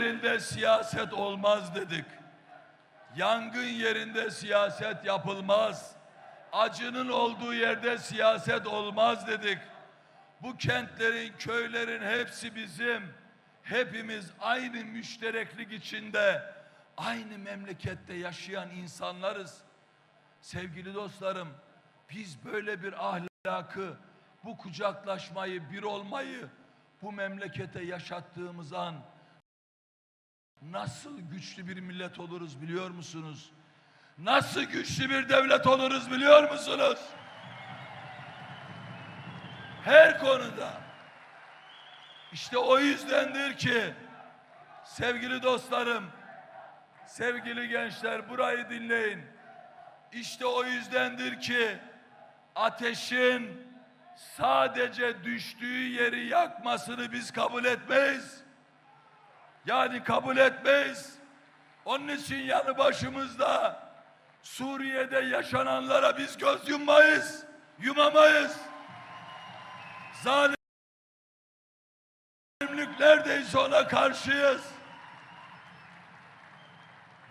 yerinde siyaset olmaz dedik. Yangın yerinde siyaset yapılmaz. Acının olduğu yerde siyaset olmaz dedik. Bu kentlerin, köylerin hepsi bizim. Hepimiz aynı müştereklik içinde, aynı memlekette yaşayan insanlarız. Sevgili dostlarım, biz böyle bir ahlakı, bu kucaklaşmayı, bir olmayı bu memlekete yaşattığımız an nasıl güçlü bir millet oluruz biliyor musunuz? Nasıl güçlü bir devlet oluruz biliyor musunuz? Her konuda. İşte o yüzdendir ki sevgili dostlarım, sevgili gençler burayı dinleyin. İşte o yüzdendir ki ateşin sadece düştüğü yeri yakmasını biz kabul etmeyiz. Yani kabul etmeyiz. Onun için yanı başımızda Suriye'de yaşananlara biz göz yummayız. Yumamayız. Zalimlik ona karşıyız.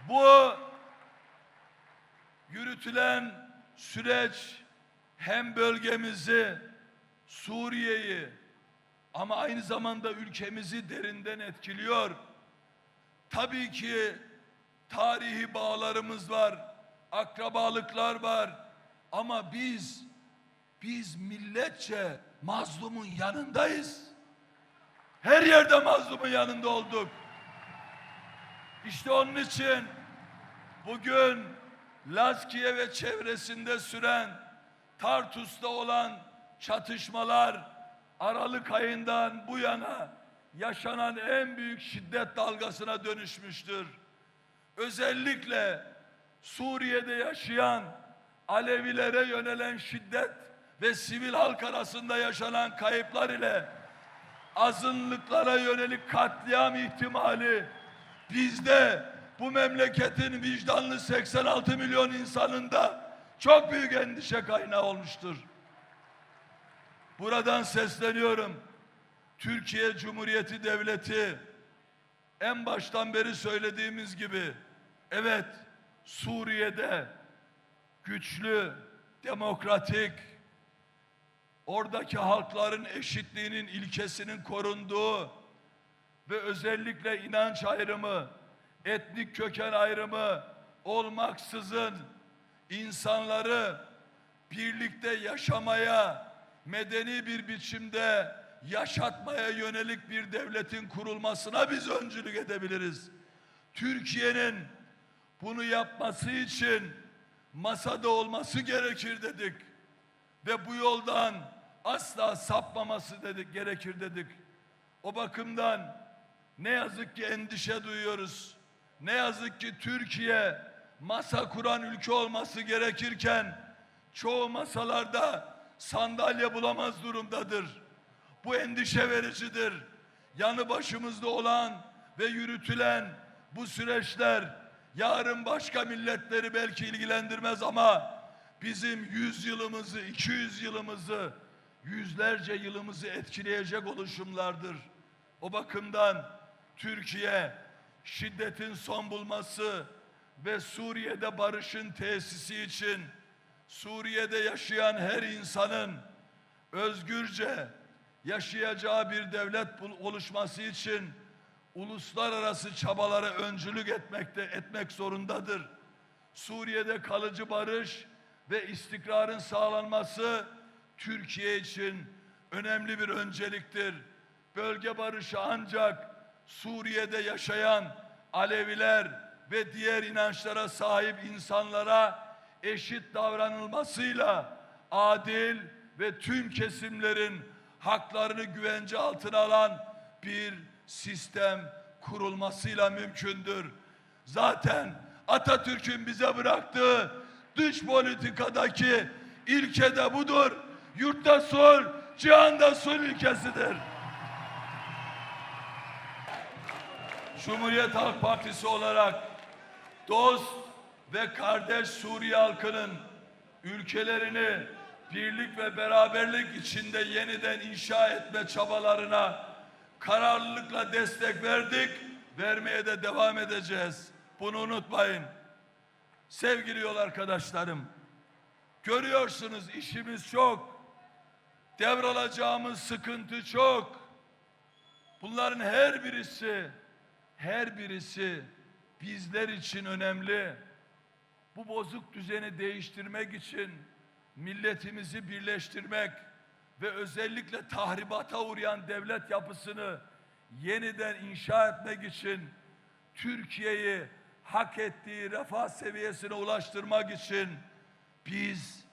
Bu yürütülen süreç hem bölgemizi, Suriye'yi ama aynı zamanda ülkemizi derinden etkiliyor. Tabii ki tarihi bağlarımız var, akrabalıklar var ama biz biz milletçe mazlumun yanındayız. Her yerde mazlumun yanında olduk. İşte onun için bugün Laskiye ve çevresinde süren Tartus'ta olan çatışmalar Aralık ayından bu yana yaşanan en büyük şiddet dalgasına dönüşmüştür. Özellikle Suriye'de yaşayan Alevilere yönelen şiddet ve sivil halk arasında yaşanan kayıplar ile azınlıklara yönelik katliam ihtimali bizde bu memleketin vicdanlı 86 milyon insanında çok büyük endişe kaynağı olmuştur. Buradan sesleniyorum. Türkiye Cumhuriyeti Devleti en baştan beri söylediğimiz gibi evet Suriye'de güçlü, demokratik, oradaki halkların eşitliğinin ilkesinin korunduğu ve özellikle inanç ayrımı, etnik köken ayrımı olmaksızın insanları birlikte yaşamaya, medeni bir biçimde yaşatmaya yönelik bir devletin kurulmasına biz öncülük edebiliriz. Türkiye'nin bunu yapması için masada olması gerekir dedik. Ve bu yoldan asla sapmaması dedik, gerekir dedik. O bakımdan ne yazık ki endişe duyuyoruz. Ne yazık ki Türkiye masa kuran ülke olması gerekirken çoğu masalarda sandalye bulamaz durumdadır. Bu endişe vericidir. Yanı başımızda olan ve yürütülen bu süreçler yarın başka milletleri belki ilgilendirmez ama bizim 100 yılımızı, 200 yılımızı, yüzlerce yılımızı etkileyecek oluşumlardır. O bakımdan Türkiye şiddetin son bulması ve Suriye'de barışın tesisi için Suriye'de yaşayan her insanın özgürce yaşayacağı bir devlet oluşması için uluslararası çabalara öncülük etmekte etmek zorundadır. Suriye'de kalıcı barış ve istikrarın sağlanması Türkiye için önemli bir önceliktir. Bölge barışı ancak Suriye'de yaşayan Aleviler ve diğer inançlara sahip insanlara eşit davranılmasıyla adil ve tüm kesimlerin haklarını güvence altına alan bir sistem kurulmasıyla mümkündür. Zaten Atatürk'ün bize bıraktığı dış politikadaki ilke de budur. Yurtta sul, cihanda sul ilkesidir. Cumhuriyet Halk Partisi olarak dost ve kardeş Suriye halkının ülkelerini birlik ve beraberlik içinde yeniden inşa etme çabalarına kararlılıkla destek verdik vermeye de devam edeceğiz. Bunu unutmayın. Sevgili yol arkadaşlarım, görüyorsunuz işimiz çok. Devralacağımız sıkıntı çok. Bunların her birisi, her birisi bizler için önemli. Bu bozuk düzeni değiştirmek için milletimizi birleştirmek ve özellikle tahribata uğrayan devlet yapısını yeniden inşa etmek için Türkiye'yi hak ettiği refah seviyesine ulaştırmak için biz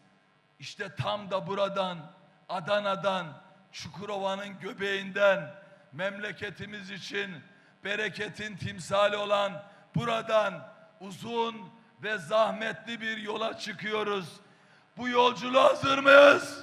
işte tam da buradan Adana'dan Çukurova'nın göbeğinden memleketimiz için bereketin timsali olan buradan uzun ve zahmetli bir yola çıkıyoruz. Bu yolculuğa hazır mıyız?